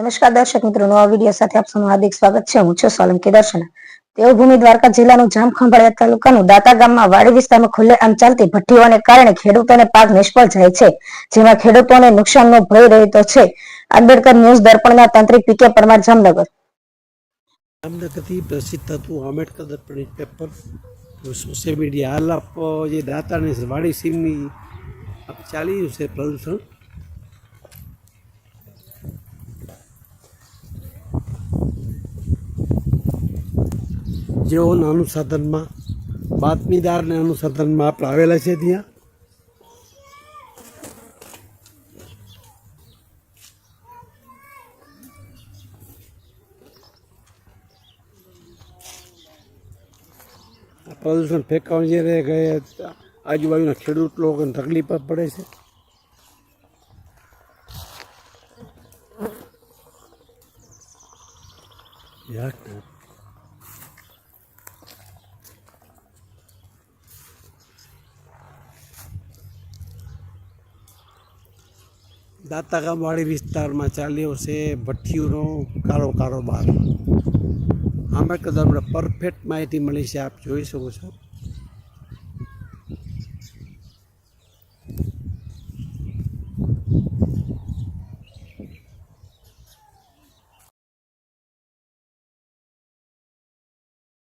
નમસ્કાર દર્શક મિત્રો, નવા વીડિયો સાથે આપ સૌનું હાર્દિક સ્વાગત છે. હું છું સોલંકી દર્શના. દેવભૂમિ દ્વારકા જિલ્લાનું જામખંભાળિયા તાલુકાનું દાતા ગામમાં વાડી વિસ્તારમાં ખુલ્લેઆમ ચાલતી ભઠ્ઠીઓને કારણે ખેડૂતોને પાક નિષ્ફળ જાય છે. જેમાં ખેડૂતોને નુકસાનનો ભય રહેતો છે. આંબેડકર ન્યૂઝ દર્પણના તંત્રી પીકે પરમાર જામનગર. જામનગરથી પ્રસિદ્ધ થતું Ambedkar Darpan paper social media હાલ જે દાતાની વાડી સીમની ચાલી રહ્યું છે પ્રદૂષણ જેઓના અનુસાધનમાં, બાતમીદારને અનુસાધનમાં આપણે આવેલા છે ત્યાં. પ્રદૂષણ ફેંકવાનું જે રહે આજુબાજુના ખેડૂત લોકોને તકલીફ પડે છે. યાર દાતા ગામવાડી વિસ્તારમાં ચાલ્યો છે ભઠ્ઠીઓનો કાળો કારોબાર. આમાં કદાચ પરફેક્ટ માહિતી મળી છે, આપ જોઈ શકો છો.